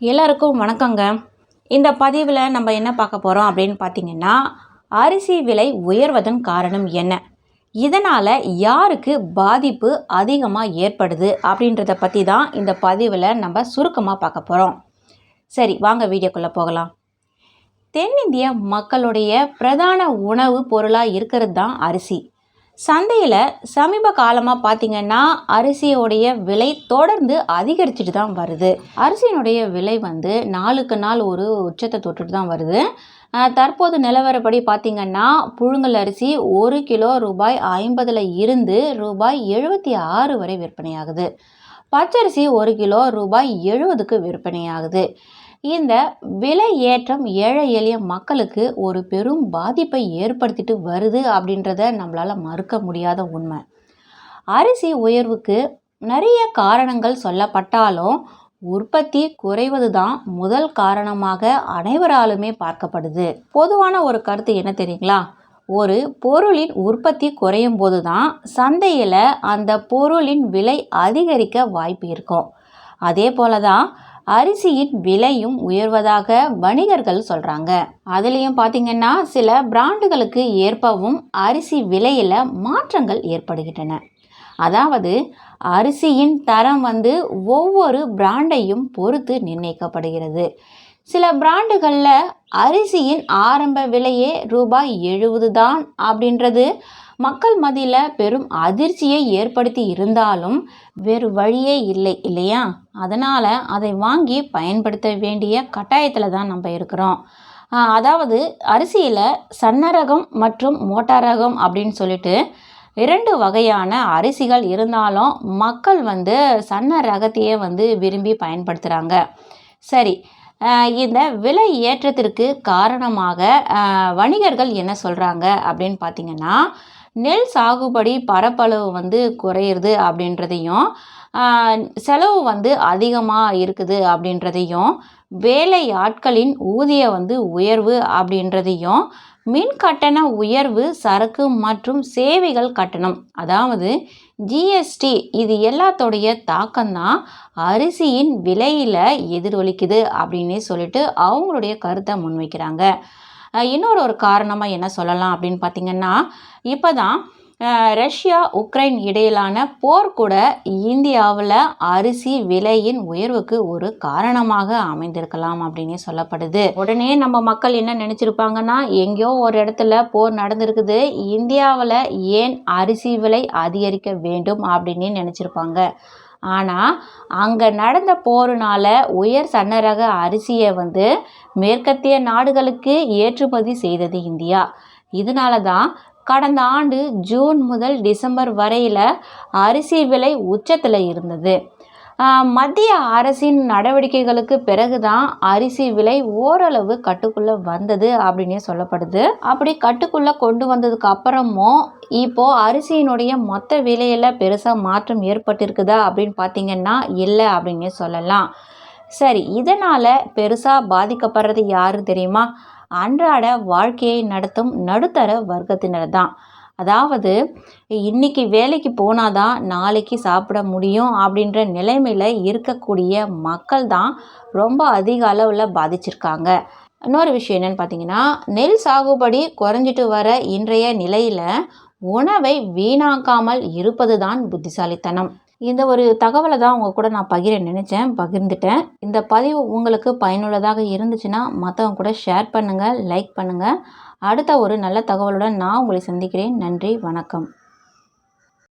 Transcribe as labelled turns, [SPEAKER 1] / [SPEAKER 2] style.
[SPEAKER 1] எல்லாருக்கும் வணக்கங்க. இந்த பதிவில் நம்ம என்ன பார்க்க போகிறோம் அப்படின்னு பார்த்தீங்கன்னா அரிசி விலை உயர்வதன் காரணம் என்ன? இதனால் யாருக்கு பாதிப்பு அதிகமாக ஏற்படுது அப்படின்றத பற்றி தான் இந்த பதிவில் நம்ம சுருக்கமாக பார்க்க போகிறோம் சரி வாங்க வீடியோக்குள்ளே போகலாம். தென்னிந்திய மக்களுடைய பிரதான உணவு பொருளாக இருக்கிறது தான் அரிசி. சந்தையில் சமீப காலமாக பார்த்திங்கன்னா அரிசியோடைய விலை தொடர்ந்து அதிகரிச்சுட்டு தான் வருது. அரிசியினுடைய விலை வந்து நாளுக்கு நாள் ஒரு உச்சத்தை தொட்டுட்டு தான் வருது. தற்போது நிலவரப்படி பார்த்திங்கன்னா புழுங்கல் அரிசி ஒரு கிலோ ரூபாய் ஐம்பதில் இருந்து ரூபாய் எழுபத்தி ஆறு வரை விற்பனையாகுது. பச்சரிசி ஒரு கிலோ ரூபாய் எழுபதுக்கு விற்பனையாகுது. இந்த விலை ஏற்றம் ஏழை எளிய மக்களுக்கு ஒரு பெரும் பாதிப்பை ஏற்படுத்திட்டு வருது அப்படின்றத நம்மளால் மறுக்க முடியாத உண்மை. அரிசி உயர்வுக்கு நிறைய காரணங்கள் சொல்லப்பட்டாலும் உற்பத்தி குறைவது தான் முதல் காரணமாக அனைவராலுமே பார்க்கப்படுது. பொதுவான ஒரு கருத்து என்ன தெரியுங்களா? ஒரு பொருளின் உற்பத்தி குறையும் போது தான் சந்தையில் அந்த பொருளின் விலை அதிகரிக்க வாய்ப்பு இருக்கும். அதே போல தான் அரிசியின் விலையும் உயர்வதாக வணிகர்கள் சொல்கிறாங்க அதுலேயும் பார்த்திங்கன்னா சில பிராண்டுகளுக்கு ஏற்பவும் அரிசி விலையில் மாற்றங்கள் ஏற்படுகின்றன. அதாவது அரிசியின் தரம் வந்து ஒவ்வொரு பிராண்டையும் பொறுத்து நிர்ணயிக்கப்படுகிறது. சில பிராண்டுகளில் அரிசியின் ஆரம்ப விலையே ரூபாய் எழுபது தான் அப்படின்றது. மக்கள் மத்தியில் பெரும் அதிர்ச்சியை ஏற்படுத்தி இருந்தாலும் வேறு வழியே இல்லை இல்லையா? அதனால் அதை வாங்கி பயன்படுத்த வேண்டிய கட்டாயத்தில் தான் நம்ம இருக்கிறோம். அதாவது அரிசியில் சன்ன ரகம் மற்றும் மோட்டார் ரகம் அப்படின்னு சொல்லிட்டு இரண்டு வகையான அரிசிகள் இருந்தாலும் மக்கள் வந்து சன்ன ரகத்தையே வந்து விரும்பி பயன்படுத்துகிறாங்க சரி இந்த விலை ஏற்றத்திற்கு காரணமாக வணிகர்கள் என்ன சொல்கிறாங்க அப்படின்னு பார்த்தீங்கன்னா நெல் சாகுபடி பரப்பளவு வந்து குறையிறது அப்படின்றதையும் செலவு வந்து அதிகமாக இருக்குது அப்படின்றதையும் வேலை ஆட்களின் ஊதிய வந்து உயர்வு அப்படின்றதையும் மின் கட்டண உயர்வு சரக்கு மற்றும் சேவைகள் கட்டணம். அதாவது ஜிஎஸ்டி இது எல்லாத்தோடைய தாக்கம்தான் அரிசியின் விலையில் எதிரொலிக்குது அப்படின்னே சொல்லிட்டு அவங்களுடைய கருத்தை முன்வைக்கிறாங்க. இன்னொரு ஒரு காரணமாக என்ன சொல்லலாம் அப்படின்னு பார்த்தீங்கன்னா இப்போ தான் ரஷ்யா உக்ரைன் இடையிலான போர் கூட இந்தியாவில் அரிசி விலையின் உயர்வுக்கு ஒரு காரணமாக அமைந்திருக்கலாம் அப்படின்னே சொல்லப்படுது. உடனே நம்ம மக்கள் என்ன நினச்சிருப்பாங்கன்னா எங்கேயோ ஒரு இடத்துல போர் நடந்திருக்குது. இந்தியாவில் ஏன் அரிசி விலை அதிகரிக்க வேண்டும் அப்படின்னு நினச்சிருப்பாங்க. ஆனால் அங்கே நடந்த போருனால உயர் சன்னரக அரிசியை வந்து மேற்கத்திய நாடுகளுக்கு ஏற்றுமதி செய்தது இந்தியா. இதனால தான் கடந்த ஆண்டு ஜூன் முதல் டிசம்பர் வரையில் அரிசி விலை உச்சத்தில் இருந்தது. மத்திய அரசின் நடவடிக்கைகளுக்கு பிறகு தான் அரிசி விலை ஓரளவு கட்டுக்குள்ளே வந்தது அப்படின்னே சொல்லப்படுது. அப்படி கட்டுக்குள்ளே கொண்டு வந்ததுக்கு அப்புறமும் இப்போ அரிசியினுடைய மொத்த விலையில் பெருசாக மாற்றம் ஏற்பட்டிருக்குதா அப்படின்னு பார்த்தீங்கன்னா இல்லை அப்படின்னே சொல்லலாம். சரி இதனால் பெருசாக பாதிக்கப்படுறது யாரு தெரியுமா? அன்றாட வாழ்க்கையை நடத்தும் நடுத்தர வர்க்கத்தினர் தான். அதாவது இன்னைக்கு வேலைக்கு போனாதான் நாளைக்கு சாப்பிட முடியும் அப்படின்ற நிலைமையில் இருக்கக்கூடிய மக்கள் தான் ரொம்ப அதிக அளவில் பாதிச்சிருக்காங்க. இன்னொரு விஷயம் என்னன்னு பார்த்தீங்கன்னா நெல் சாகுபடி குறைஞ்சிட்டு வர இன்றைய நிலையில் உணவை வீணாக்காமல் இருப்பது தான் புத்திசாலித்தனம். இந்த ஒரு தகவலை தான் உங்கள் கூட நான் பகிர நினச்சேன் பகிர்ந்துட்டேன். இந்த பதிவு உங்களுக்கு பயனுள்ளதாக இருந்துச்சுன்னா மற்றவங்க கூட ஷேர் பண்ணுங்கள் லைக் பண்ணுங்கள் அடுத்த ஒரு நல்ல தகவலுடன் நான் உங்களை சந்திக்கிறேன். நன்றி வணக்கம்.